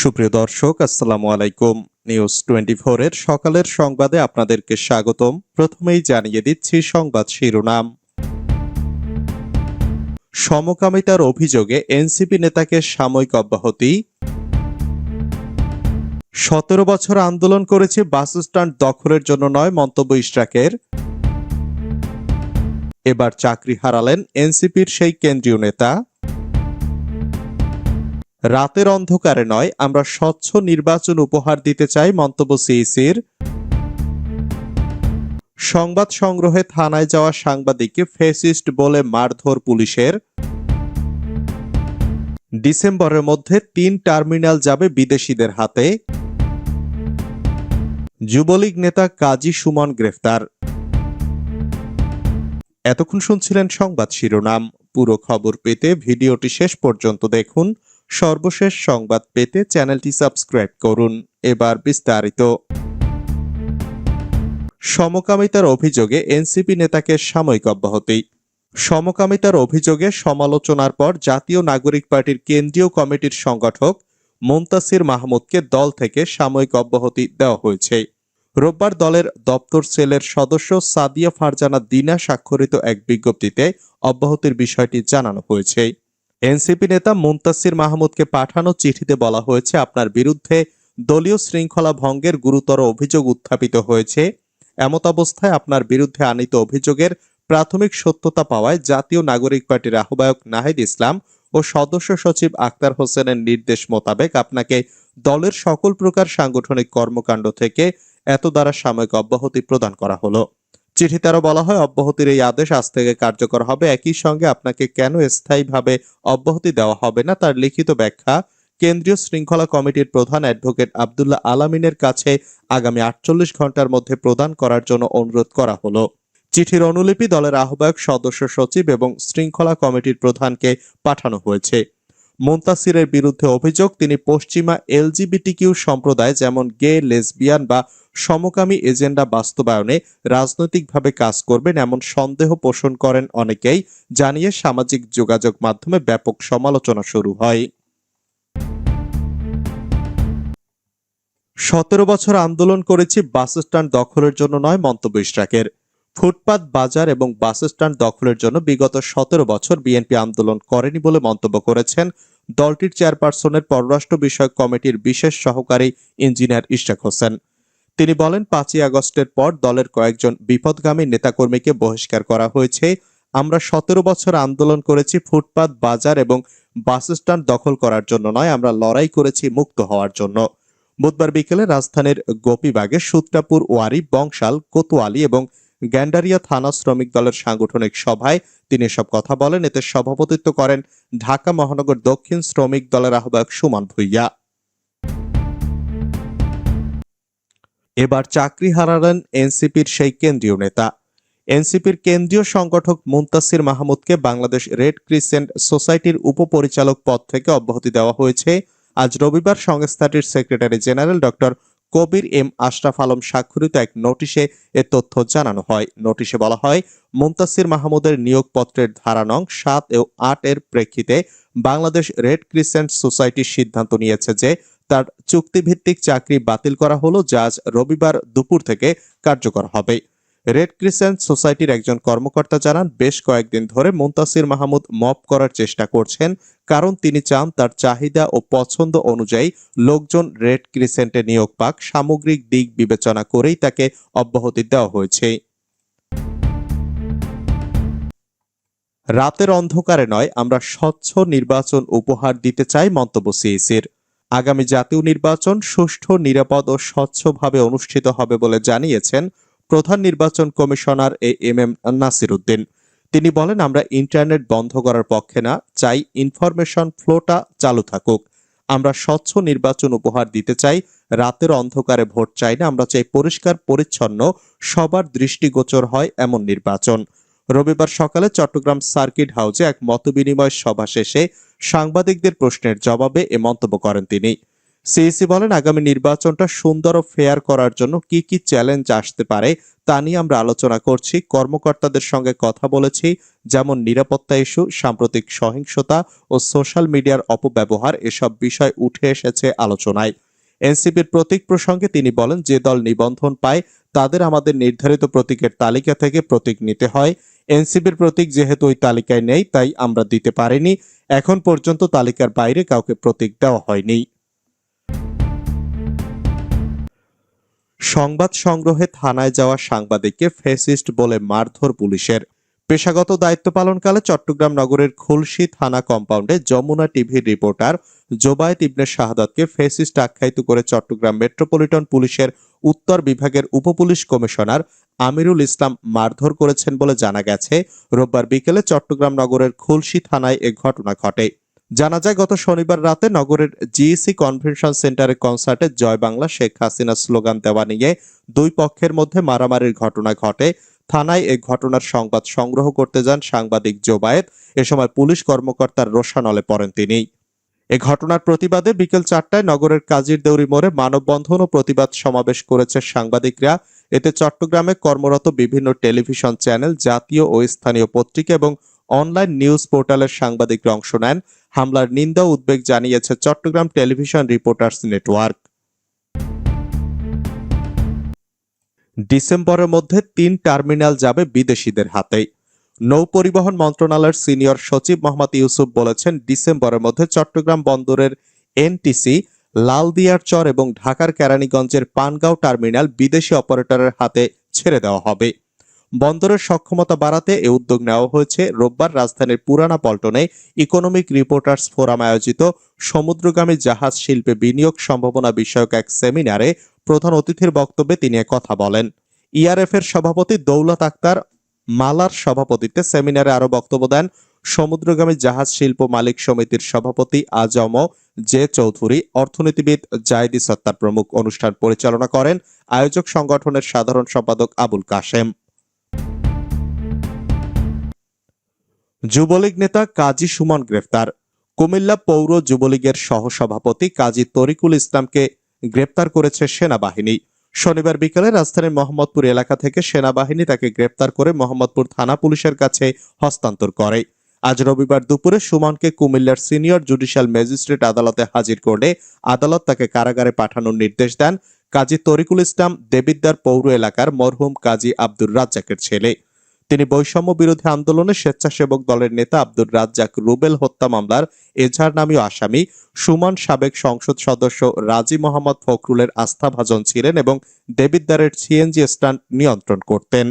সুপ্রিয় দর্শক, আসসালামু আলাইকুম। নিউজ টোয়েন্টি এর সকালের সংবাদে আপনাদেরকে স্বাগতম। প্রথমেই জানিয়ে দিচ্ছি সংবাদ শিরোনাম। সমকামিতার অভিযোগে এনসিপি নেতাকে সাময়িক অব্যাহতি। সতেরো বছর আন্দোলন করেছে বাস স্ট্যান্ড দখলের জন্য নয় মন্তব্য ইশরাকের। এবার চাকরি হারালেন এনসিপির সেই কেন্দ্রীয় নেতা। রাতের অন্ধকারে নয়, আমরা স্বচ্ছ নির্বাচন উপহার দিতে চাই মন্তব্য সিইসির। সংবাদ সংগ্রহে থানায় যাওয়া সাংবাদিককে ফেসিস্ট বলে মারধর পুলিশের। ডিসেম্বরের মধ্যে তিন টার্মিনাল যাবে বিদেশিদের হাতে। যুবলীগ নেতা কাজী সুমন গ্রেফতার। এতক্ষণ শুনছিলেন সংবাদ শিরোনাম। পুরো খবর পেতে ভিডিওটি শেষ পর্যন্ত দেখুন। সর্বশেষ সংবাদ পেতে চ্যানেলটি সাবস্ক্রাইব করুন। এবার বিস্তারিত। সমকামিতার অভিযোগে এনসিপি নেতাকে সাময়িক অব্যাহতি। সমকামিতার অভিযোগে সমালোচনার পর জাতীয় নাগরিক পার্টির কেন্দ্রীয় কমিটির সংগঠক মোন্তাসির মাহমুদকে দল থেকে সাময়িক অব্যাহতি দেওয়া হয়েছে। রোববার দলের দপ্তর সেলের সদস্য সাদিয়া ফারজানা দিনা স্বাক্ষরিত এক বিজ্ঞপ্তিতে অব্যাহতির বিষয়টি জানানো হয়েছে। এনসিপি নেতা মুন্তাসির মাহমুদকে পাঠানো চিঠিতে বলা হয়েছে, আপনার বিরুদ্ধে দলীয় শৃঙ্খলা ভঙ্গের গুরুতর অভিযোগ উত্থাপিত হয়েছে। এমত অবস্থায় আপনার বিরুদ্ধে আনিত অভিযোগের প্রাথমিক সত্যতা পাওয়ায় জাতীয় নাগরিক পার্টির আহ্বায়ক নাহিদ ইসলাম ও সদস্য সচিব আক্তার হোসেনের নির্দেশ মোতাবেক আপনাকে দলের সকল প্রকার সাংগঠনিক কর্মকাণ্ড থেকে এত দ্বারা সাময়িক অব্যাহতি প্রদান করা হলো। চিঠিতে আরও বলা হয়, অব্যাহতির এই আদেশ আজ থেকে কার্যকর হবে। একই সঙ্গে আপনাকে কেন স্থায়ীভাবে অব্যাহতি দেওয়া হবে না তার লিখিত ব্যাখ্যা কেন্দ্রীয় শৃঙ্খলা কমিটির প্রধান অ্যাডভোকেট আবদুল্লাহ আলামিনের কাছে আগামী আটচল্লিশ ঘণ্টার মধ্যে প্রদান করার জন্য অনুরোধ করা হলো। চিঠির অনুলিপি দলের আহ্বায়ক, সদস্য সচিব এবং শৃঙ্খলা কমিটির প্রধানকে পাঠানো হয়েছে। মুন্তাসিরের বিরুদ্ধে অভিযোগ, তিনি পশ্চিমা এলজিবিটিকিউ সম্প্রদায়, যেমন গে, লেসবিয়ান বা সমকামী এজেন্ডা বাস্তবায়নে রাজনৈতিকভাবে কাজ করবেন এমন সন্দেহ পোষণ করেন অনেকেই, জানিয়ে সামাজিক যোগাযোগ মাধ্যমে ব্যাপক সমালোচনা শুরু হয়। সতেরো বছর আন্দোলন করেছি বাস স্ট্যান্ড দখলের জন্য নয়, মন্তব্য ইশরাকের। ফুটপাত, বাজার এবং বাস স্ট্যান্ড দখলের জন্য বিগত সতেরো বছর বিএনপি আন্দোলন করেনি বলে মন্তব্য করেছেন দলটির চেয়ারপারসনের পররাষ্ট্র বিষয়ক কমিটির বিশেষ সহকারী ইঞ্জিনিয়ার ইশরাক হোসেন। তিনি বলেন, পাঁচই আগস্টের পর দলের কয়েকজন বিপদগামী নেতাকর্মীকে বহিষ্কার করা হয়েছে। আমরা সতেরো বছর আন্দোলন করেছি ফুটপাত, বাজার এবং বাস স্ট্যান্ড দখল করার জন্য নয়, আমরা লড়াই করেছি মুক্ত হওয়ার জন্য। বুধবার বিকেলে রাজধানীর গোপীবাগে সুত্রাপুর ওয়ারি, বংশাল, কোতোয়ালি এবং গ্যান্ডারিয়া থানা শ্রমিক দলের সাংগঠনিক সভায় তিনি সব কথা বলেন। এতে সভাপতিত্ব করেন ঢাকা মহানগর দক্ষিণ শ্রমিক দলের আহ্বায়ক সুমন ভুইয়া। এবার চাকরি হারালেন এনসিপির সেই কেন্দ্রীয় নেতা। এনসিপির কেন্দ্রীয় সংগঠক মুন্তাসির মাহমুদকে বাংলাদেশ রেড ক্রিসেন্ট সোসাইটির উপপরিচালক পদ থেকে অব্যাহতি দেওয়া হয়েছে। আজ রবিবার সংস্থাটির secretary general doctor Kabir M Ashraf Alam স্বাক্ষরিত এক নোটিশে এ তথ্য জানানো হয়। নোটিশে বলা হয়, মুন্তাসির মাহমুদের নিয়োগপত্রের ধারা নং সাত ও আট এর প্রেক্ষিতে বাংলাদেশ রেড ক্রিসেন্ট সোসাইটি সিদ্ধান্ত নিয়েছে যে তার চুক্তিভিত্তিক চাকরি বাতিল করা হলো, যা রবিবার দুপুর থেকে কার্যকর হবে। রেড ক্রিসেন্ট সোসাইটির একজন কর্মকর্তা জানান, বেশ কয়েকদিন ধরে মুন্তাসির মাহমুদ মপ করার চেষ্টা করছেন, কারণ তিনি চান তার চাহিদা ও পছন্দ অনুযায়ী লোকজন রেড ক্রিসেন্টে নিয়োগ পাক, সামগ্রিক দিক বিবেচনা করেই তাকে অব্যাহতি দেওয়া হয়েছে। রাতের অন্ধকারে নয়, আমরা স্বচ্ছ নির্বাচন উপহার দিতে চাই মন্তব্য সিইসির। আগামী জাতীয় নির্বাচন সুষ্ঠু, নিরাপদ ও স্বচ্ছভাবে অনুষ্ঠিত হবে বলে জানিয়েছেন প্রধান নির্বাচন commissioner A M M Nasir Uddin তিনি বলেন, আমরা ইন্টারনেট বন্ধ করার পক্ষে না, চাই ইনফরমেশন ফ্লোটা চালু থাকুক। আমরা স্বচ্ছ নির্বাচন উপহার দিতে চাই, রাতের অন্ধকারে ভোট চাই না, আমরা চাই পরিষ্কার, পরিচ্ছন্ন, সবার দৃষ্টিগোচর হয় এমন নির্বাচন। রবিবার সকালে চট্টগ্রাম সার্কিট হাউসে এক মতবিনিময় সভা শেষে সাংবাদিকদের প্রশ্নের জবাবে এ মন্তব্য করেন তিনি। সিইসি বলেন, আগামী নির্বাচনটা সুন্দর ও ফেয়ার করার জন্য কি কি চ্যালেঞ্জ আসতে পারে তা নিয়ে আমরা আলোচনা করছি, কর্মকর্তাদের সঙ্গে কথা বলেছি, যেমন নিরাপত্তা ইস্যু, সাম্প্রতিক সহিংসতা ও সোশ্যাল মিডিয়ার অপব্যবহার, এসব বিষয় উঠে এসেছে আলোচনায়। এনসিপির প্রতীক প্রসঙ্গে তিনি বলেন, যে দল নিবন্ধন পায়, তাদের আমাদের নির্ধারিত প্রতীকের তালিকা থেকে প্রতীক নিতে হয়। এনসিপির প্রতীক যেহেতু ওই তালিকায় নেই, তাই আমরা দিতে পারিনি। এখন পর্যন্ত তালিকার বাইরে কাউকে প্রতীক দেওয়া হয়নি। সংবাদ সংগ্রহে থানায় যাওয়া সাংবাদিককে ফেসিস্ট বলে মারধর পুলিশের। পেশাগত দায়িত্ব পালনকালে চট্টগ্রাম নগরের খুলশি থানা কম্পাউন্ডে যমুনা টিভির রিপোর্টার জোবায়েত ইবনে শাহাদাতকে ফেসিস্ট আখ্যায়িত করে চট্টগ্রাম মেট্রোপলিটন পুলিশের উত্তর বিভাগের উপপুলিশ কমিশনার আমিরুল ইসলাম মারধর করেছেন বলে জানা গেছে। রোববার বিকেলে চট্টগ্রাম নগরের খুলশি থানায় এ ঘটনা ঘটে। জানা যায়, গত শনিবার রাতে নগরের জিইসি কনভেনশন সেন্টারে কনসার্টে জয় বাংলা শেখ হাসিনা স্লোগান দেওয়া নিয়ে দুই পক্ষের মধ্যে মারামারির ঘটনা ঘটে। থানায় এই ঘটনার সংবাদ সংগ্রহ করতে যান সাংবাদিক জোবায়েত। এ সময় পুলিশ কর্মকর্তার রোষানলে পড়েন তিনি। এ ঘটনার প্রতিবাদে বিকেল চারটায় নগরের কাজীর দেউরি মোড়ে মানববন্ধন ও প্রতিবাদ সমাবেশ করেছে সাংবাদিকরা। এতে চট্টগ্রামে কর্মরত বিভিন্ন টেলিভিশন চ্যানেল, জাতীয় ও স্থানীয় পত্রিকা এবং অনলাইন নিউজ পোর্টালের সাংবাদিকরা অংশ নেন। হামলার নিন্দা উদ্বেগ জানিয়েছে চট্টগ্রাম টেলিভিশন রিপোর্টার্স নেটওয়ার্ক। ডিসেম্বরের মধ্যে তিন টার্মিনাল যাবে বিদেশিদের হাতেই। নৌ পরিবহন মন্ত্রণালয়ের সিনিয়র সচিব মোহাম্মদ ইউসুফ বলেছেন, ডিসেম্বরের মধ্যে চট্টগ্রাম বন্দরের এনটিসি, লালদিয়ার চর এবং ঢাকার কেরানীগঞ্জের পানগাঁও টার্মিনাল বিদেশি অপারেটরের হাতে ছেড়ে দেওয়া হবে। বন্দরের সক্ষমতা বাড়াতে এ উদ্যোগ নেওয়া হয়েছে। রোববার রাজধানীর পুরানা পল্টনে ইকোনমিক রিপোর্টার্স ফোরাম আয়োজিত সমুদ্রগামী জাহাজ শিল্পে বিনিয়োগ সম্ভাবনা বিষয়ক এক সেমিনারে প্রধান অতিথির বক্তব্যে তিনি কথা বলেন। ইআরএফ এর সভাপতি দৌলত আক্তার মালার সভাপতিত্বে সেমিনারে আরও বক্তব্য দেন সমুদ্রগামী জাহাজ শিল্প মালিক সমিতির সভাপতি আজম জে চৌধুরী। অর্থনীতিবিদ জায়দি সত্তার প্রমুখ অনুষ্ঠান পরিচালনা করেন আয়োজক সংগঠনের সাধারণ সম্পাদক আবুল কাশেম। যুবলীগ নেতা কাজী সুমন গ্রেফতার। কুমিল্লা পৌর যুবলীগের সহসভাপতি কাজী তরিকুল ইসলামকে গ্রেপ্তার করেছে সেনাবাহিনী। শনিবার বিকেলে রাজধানীর মোহাম্মদপুর এলাকা থেকে সেনাবাহিনী তাকে গ্রেপ্তার করে মোহাম্মদপুর থানা পুলিশের কাছে হস্তান্তর করে। আজ রবিবার দুপুরে সুমনকে কুমিল্লার সিনিয়র জুডিশিয়াল ম্যাজিস্ট্রেট আদালতে হাজির করলে আদালত তাকে কারাগারে পাঠানোর নির্দেশ দেন কাজী তরিকুল ইসলাম দেবিদ্দার পৌর এলাকার মরহুম কাজী আব্দুর রাজ্জাকের ছেলে। তিনি বৈষম্য বিরোধী আন্দোলনে স্বেচ্ছাসেবক দলের নেতা আব্দুর রাজ্জাক রুবেল হত্যা মামলার এজাহার নামীয় আসামি সুমান সাবেক সংসদ সদস্য রাজি মোহাম্মদ ফখরুলের আস্থাভাজন ছিলেন এবং দেবিদ্দারের সিএনজি স্ট্যান্ড নিয়ন্ত্রণ করতেন।